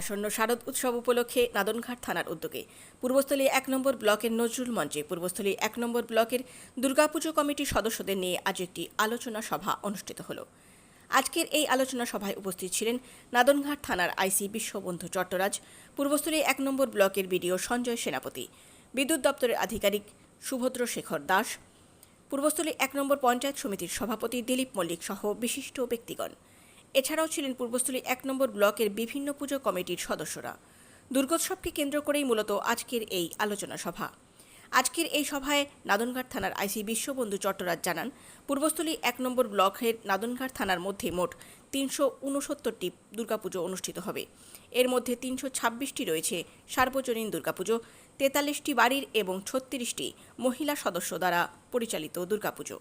আসন্ন শারদ উৎসব উপলক্ষে নাদনঘাট থানার উদ্যোগে পূর্বস্থলী এক নম্বর ব্লকের নজরুল মঞ্চে পূর্বস্থলী এক নম্বর ব্লকের দুর্গাপুজো কমিটির সদস্যদের নিয়ে আজ একটি আলোচনা সভা অনুষ্ঠিত হল। আজকের এই আলোচনা সভায় উপস্থিত ছিলেন নাদনঘাট থানার আইসি বিশ্ববন্ধু চট্টরাজ, পূর্বস্থলী এক নম্বর ব্লকের বিডিও সঞ্জয় সেনাপতি, বিদ্যুৎ দপ্তরের আধিকারিক সুভদ্র শেখর দাস, পূর্বস্থলী এক নম্বর পঞ্চায়েত সমিতির সভাপতি দিলীপ মল্লিক সহ বিশিষ্ট ব্যক্তিগণ। এছাড়াও ছিলেন পূর্বস্থলী এক নম্বর ব্লকের বিভিন্ন পুজো কমিটির সদস্যরা। দুর্গোৎসবকে কেন্দ্র করেই মূলত আজকের এই আলোচনা সভা। আজকের এই সভায় নাদনঘাট থানার আইসি বিশ্ববন্ধু চট্টরাজ জানান, পূর্বস্থলী এক নম্বর ব্লকের নাদনঘাট থানার মধ্যে মোট তিনশো উনসত্তরটি দুর্গাপুজো অনুষ্ঠিত হবে। এর মধ্যে তিনশো ছাব্বিশটি রয়েছে সার্বজনীন দুর্গাপুজো, তেতাল্লিশটি বাড়ির এবং ছত্রিশটি মহিলা সদস্য দ্বারা পরিচালিত দুর্গাপুজো।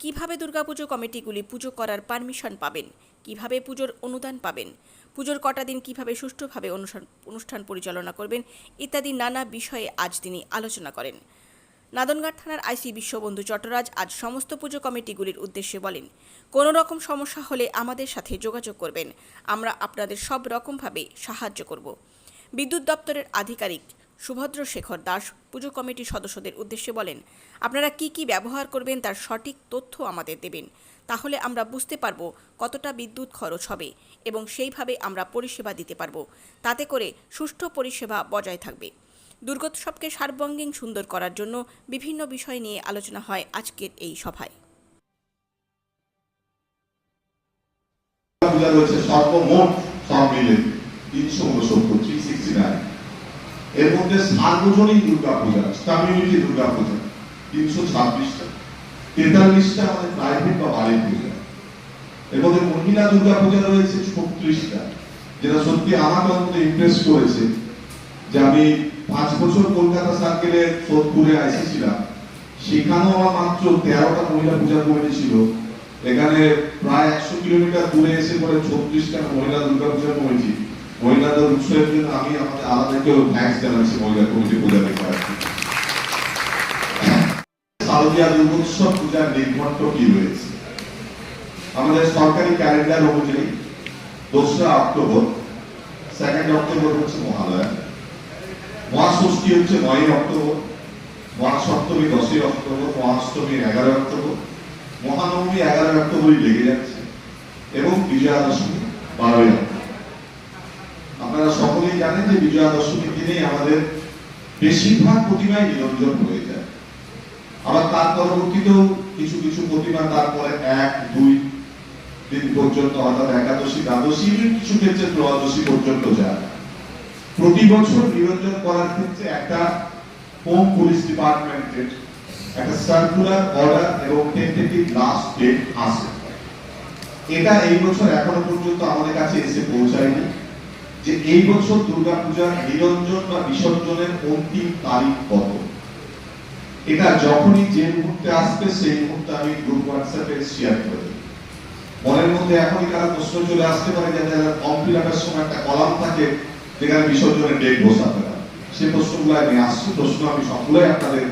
কীভাবে দুর্গাপুজো কমিটিগুলি পুজো করার পারমিশন পাবেন? কীভাবে পুজোর অনুদান পাবেন? পুজোর কটা দিন কীভাবে সুষ্ঠুভাবে অনুষ্ঠান পরিচালনা করবেন? ইত্যাদি নানা বিষয়ে আজ তিনি আলোচনা করেন। নাদনঘাট থানার আইসি বিশ্ববন্ধু চট্টরাজ আজ সমস্ত পুজো কমিটিগুলির উদ্দেশ্যে বলেন কোনো রকম সমস্যা হলে আমাদের সাথে যোগাযোগ করবেন। আমরা আপনাদের সব রকমভাবে সাহায্য করব। বিদ্যুৎ দপ্তরের আধিকারিক সুভদ্র শেখর দাস পুজো কমিটির সদস্যদের উদ্দেশ্যে বলেন, আপনারা কি কি ব্যবহার করবেন তার সঠিক তথ্য আমাদের দেবেন। তাহলে আমরা বুঝতে পারব কতটা বিদ্যুৎ খরচ হবে এবং সেইভাবে আমরা পরিষেবা দিতে পারব। তাতে করে সুষ্ঠু পরিষেবা বজায় থাকবে। দুর্গোৎসবকে সার্বঙ্গীন সুন্দর করার জন্য বিভিন্ন বিষয় নিয়ে আলোচনা হয় আজকের এই সভায়। সর্বমোট তিনশো উনসত্তর থ্রি সিক্সটি নাইন এর মধ্যে সার্বজনীন দুর্গা পূজা কমিউনিটি দুর্গা পূজা তিনশো ছাব্বিশটা, তেতাল্লিশটা আমাদের প্রাইভেট বা বাড়ির পূজা। এর মধ্যে মহিলা দুর্গা পূজা রয়েছে ছত্রিশটা, যেটা সত্যি আমাকে অন্তত ইমপ্রেস করেছে যে আমি পাঁচ বছর কলকাতা সার্কেলে সোদপুরে আইসি ছিলাম। সেখানেও আমার মাত্র তেরোটা মহিলা পূজা কমিটি ছিল। এখানে প্রায় একশো কিলোমিটার দূরে এসে পরে ছত্রিশটা মহিলা দুর্গা পূজা কমিটি। মহিলাদের উৎসবের জন্য আমি আমাদের আলাদা কেউ থ্যাংকস জানাচ্ছি মহিলা কমিটি পূজা দেখতে শারদীয়া দুর্গোৎসব পূজার নির্ঘণ্ট কি রয়েছে? আমাদের সরকারি ক্যালেন্ডার অনুযায়ী দোসরা অক্টোবর সেকেন্ড অক্টোবর হচ্ছে মহালয়া, মহাষষ্ঠী হচ্ছে নয় অক্টোবর, মহাসপ্তমী দশই অক্টোবর, মহাষ্টমী এগারো অক্টোবর, মহানবমী এগারো অক্টোবরই লেগে যাচ্ছে এবং বিজয়া দশমী বারোই অক্টোবর। জানেন যে বিজয়া দশমীর দিনেই আমাদের বেশিরভাগ প্রতিমাই নিরঞ্জন হয়ে যায়। আবার তার পরবর্তীতেও কিছু কিছু প্রতিমা তারপরে এক, দুই দিন পর্যন্ত, অর্থাৎ একাদশী, দ্বাদশী কিছু ক্ষেত্রে ত্রয়োদশী পর্যন্ত যায়। প্রতি বছর নিরঞ্জন করার ক্ষেত্রে একটা হোম পুলিশ ডিপার্টমেন্টের একটা সার্কুলার অর্ডার এবং টেন্টেটিভ লাস্ট ডেট আসে। এটা এই বছর এখনও পর্যন্ত আমাদের কাছে এসে পৌঁছায়নি। যে এই বছর দুর্গাপূজার নিরঞ্জন বা বিসর্জনের অন্তিম তারিখ কত? এটা যখনই যে মুহূর্তে আসবে, সেই মুহূর্তে আমি গ্রুপ হোয়াটসঅ্যাপে শেয়ার করে দেব। মনের মধ্যে এখনই কারও প্রশ্ন চলে আসতে পারে যে ফর্ম ফিল আপের সময় একটা কলাম থাকে, যেখানে বিসর্জনের ডেট বসাতে হয়। সেই প্রশ্নগুলো আমি আসছি, প্রশ্ন আমি সবগুলোই আপনাদের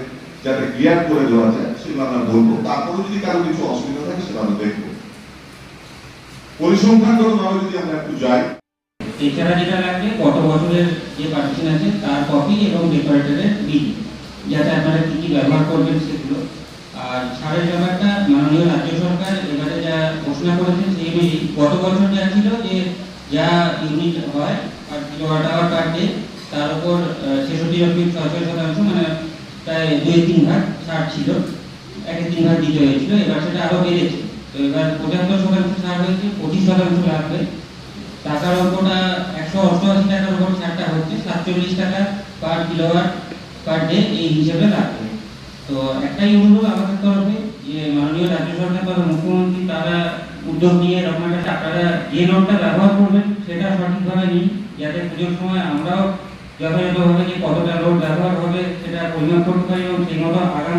যাতে ক্লিয়ার করে দেওয়া যায়, সেগুলো আমরা বলব। তারপরে যদি কারও কিছু অসুবিধা থাকে সেটা আমরা দেখব। পরিসংখ্যানগত ভাবে যদি আমরা একটু যাই। এছাড়া যেটা লাগবে গত বছরের যে পার্টিশন আছে, তার কপি এবং ডেকোরেটরের বিল। যাতে আপনারা কি কি ব্যবহার করবেন সেগুলো। আর ছাড়ের ব্যাপারটা মাননীয় রাজ্য সরকার এবারে যা ঘোষণা করেছেন সেই অনুযায়ী গত বছর যা ছিল যে যা ইউনিট হয়, আর কিলোওয়াট আওয়ার পার ডে তার উপর ছেষট্টি দশমিক ছয় শতাংশ মানে প্রায় দুই তিন ভাগ ছাড় ছিল। এক তিন ভাগ দিতে হয়েছিল। এবার সেটা আরও বেড়েছে। তো এবার পঁচাত্তর শতাংশ ছাড় হয়েছে, পঁচিশ শতাংশ লাগবে টাকার অঙ্কটা একশো অষ্টআশি টাকার উপর ছাড়টা হচ্ছে, সাতচল্লিশ টাকা পার কিলোওয়াট পার ডে এই হিসেবে লাগবে। তো একটাই অনুরোধ আমাদের তরফে যে মাননীয় রাজ্য সরকার বা মুখ্যমন্ত্রী তারা উদ্যোগ নিয়ে এরকম একটা আপনারা যে নোটটা ব্যবহার করবেন, সেটা সঠিকভাবে নিন, যাতে পুজোর সময় আমরাও যথাযথভাবে যে কতটা লোড ব্যবহার হবে সেটা পরিমাপ করতে পারি এবং সেই মতো আগাম